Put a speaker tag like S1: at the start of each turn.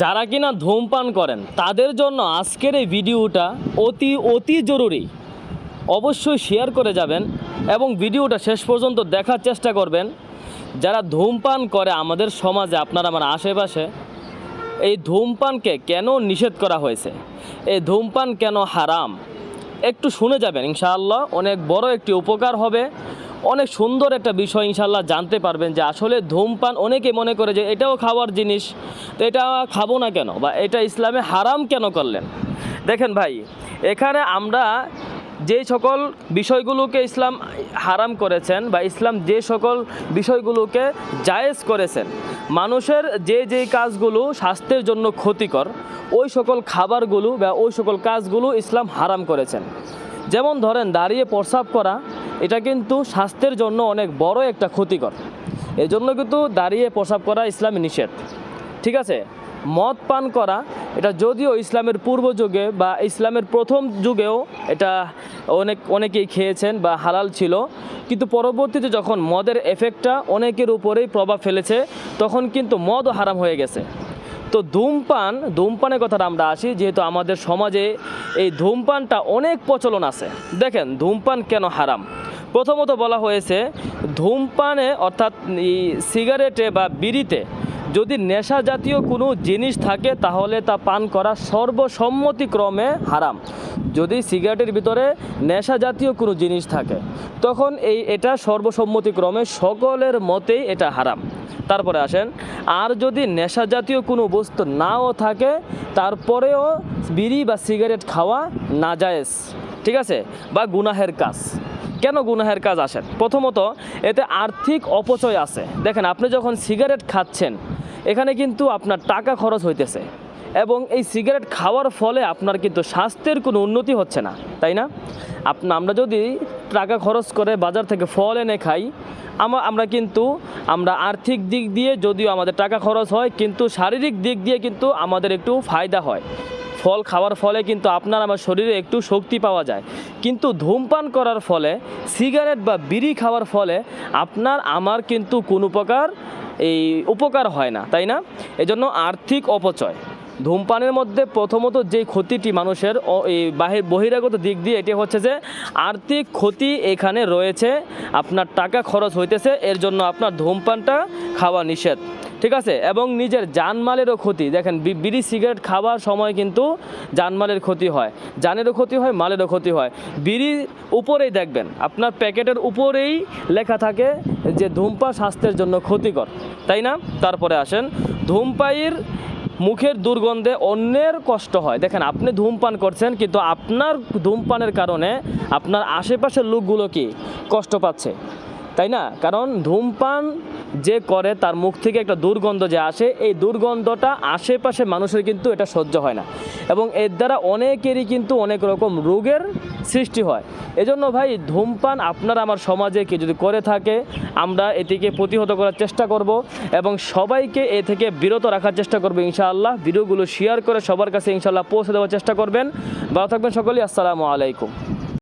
S1: যারা কিনা ধূমপান করেন, তাদের জন্য আজকের এই ভিডিওটা অতি অতি জরুরি। অবশ্যই শেয়ার করে যাবেন এবং ভিডিওটা শেষ পর্যন্ত দেখার চেষ্টা করবেন। যারা ধূমপান করে আমাদের সমাজে, আপনার আমার আশেপাশে, এই ধূমপানকে কেন নিষেধ করা হয়েছে? এই ধূমপান কেন হারাম? একটু শুনে যাবেন, ইনশাআল্লাহ। অনেক বড় একটি উপকার হবে। অনেক সুন্দর একটা বিষয় ইনশাল্লাহ জানতে পারবেন যে আসলে ধূমপান অনেকে মনে করে যে এটাও খাওয়ার জিনিস, তো এটা খাব না কেন? বা এটা ইসলামে হারাম কেন করলেন? দেখেন ভাই, এখানে আমরা যে সকল বিষয়গুলোকে ইসলাম হারাম করেছেন বা ইসলাম যে সকল বিষয়গুলোকে জায়েজ করেছেন, মানুষের যে যে কাজগুলো স্বাস্থ্যের জন্য ক্ষতিকর, ওই সকল খাবারগুলো বা ওই সকল কাজগুলো ইসলাম হারাম করেছেন। যেমন ধরেন দাঁড়িয়ে প্রস্রাব করা এটা কিন্তু স্বাস্থ্যের জন্য অনেক বড় একটা ক্ষতিকর। এই জন্য কিন্তু দাঁড়িয়ে প্রসাব করা ইসলামে নিষেধ। ঠিক আছে? মদ পান করা, এটা যদিও ইসলামের পূর্ব যুগে বা ইসলামের প্রথম যুগেও এটা অনেক, অনেকেই খেয়েছেন বা হালাল ছিল। কিন্তু পরবর্তীতে যখন মদের এফেক্টটা অনেকের উপরেই প্রভাব ফেলেছে, তখন কিন্তু মদও হারাম হয়ে গেছে। তো ধূমপান, ধূমপানের কথাটা আমরা আসি, যেহেতু আমাদের সমাজে এই ধূমপানটা অনেক প্রচলন আছে। দেখেন, ধূমপান কেন হারাম? প্রথমত বলা হয়েছে, ধূমপানে অর্থাৎ সিগারেটে বা বিড়িতে যদি নেশা জাতীয় কোনো জিনিস থাকে, তাহলে তা পান করা সর্বসম্মতিক্রমে হারাম। যদি সিগারেটের ভিতরে নেশা জাতীয় কোনো জিনিস থাকে, তখন এই এটা সর্বসম্মতিক্রমে সকলের মতেই এটা হারাম। তারপরে আসেন, আর যদি নেশা জাতীয় কোনো বস্তু নাও থাকে, তারপরেও বিড়ি বা সিগারেট খাওয়া নাজায়েজ, ঠিক আছে? বা গুনাহের কাজ। কেন গুনাহের কাজ আসেন প্রথমত, এতে আর্থিক অপচয় আছে। দেখেন, আপনি যখন সিগারেট খাচ্ছেন, এখানে কিন্তু আপনার টাকা খরচ হইতেছে এবং এই সিগারেট খাওয়ার ফলে আপনার কিন্তু স্বাস্থ্যের কোনো উন্নতি হচ্ছে না, তাই না? আপনা, আমরা যদি টাকা খরচ করে বাজার থেকে ফল এনে খাই, আমা, আমরা কিন্তু, আমরা আর্থিক দিক দিয়ে যদিও আমাদের টাকা খরচ হয়, কিন্তু শারীরিক দিক দিয়ে কিন্তু আমাদের একটু ফায়দা হয়। ফল খাওয়ার ফলে কিন্তু আপনার আমার শরীরে একটু শক্তি পাওয়া যায়। কিন্তু ধূমপান করার ফলে, সিগারেট বা বিড়ি খাওয়ার ফলে আপনার আমার কিন্তু কোনো প্রকার এই উপকার হয় না, তাই না? এজন্য আর্থিক অপচয়। ধূমপানের মধ্যে প্রথমত যে ক্ষতিটি মানুষের বাহির বহিরাগত দিক দিয়ে, এটি হচ্ছে যে আর্থিক ক্ষতি এখানে রয়েছে, আপনার টাকা খরচ হইতেছে, এর জন্য আপনার ধূমপানটা খাওয়া নিষেধ, ঠিক আছে? এবং নিজের জানমালেরও ক্ষতি, দেখেন বিড়ি, সিগারেট খাওয়ার সময় কিন্তু জানমালের ক্ষতি হয়, জানেরও ক্ষতি হয়, মালেরও ক্ষতি হয়। বিড়ির উপরেই দেখবেন, আপনার প্যাকেটের উপরেই লেখা থাকে যে ধূমপান স্বাস্থ্যের জন্য ক্ষতিকর, তাই না? তারপরে আসেন ধূমপাইয়ের মুখের দুর্গন্ধে অন্যের কষ্ট হয়। দেখেন, আপনি ধূমপান করছেন, কিন্তু আপনার ধূমপানের কারণে আপনার আশেপাশের লোকগুলো কি কষ্ট পাচ্ছে? তাই না? কারণ ধূমপান যে করে তার মুখ থেকে একটা দুর্গন্ধ যে আসে, এই দুর্গন্ধটা আশেপাশে মানুষের কিন্তু এটা সহ্য হয় না। এবং এর দ্বারা অনেকেরই কিন্তু অনেক রকম রোগের সৃষ্টি হয়। এজন্য ভাই, ধূমপান আপনার আমার সমাজে কেউ যদি করে থাকে, আমরা এটিকে প্রতিহত করার চেষ্টা করব এবং সবাইকে এ থেকে বিরত রাখার চেষ্টা করব ইনশাআল্লাহ। ভিডিওগুলো শেয়ার করে সবার কাছে ইনশাআল্লাহ পৌঁছে দেওয়ার চেষ্টা করবেন। ভালো থাকবেন সকলেই, আসসালামু আলাইকুম।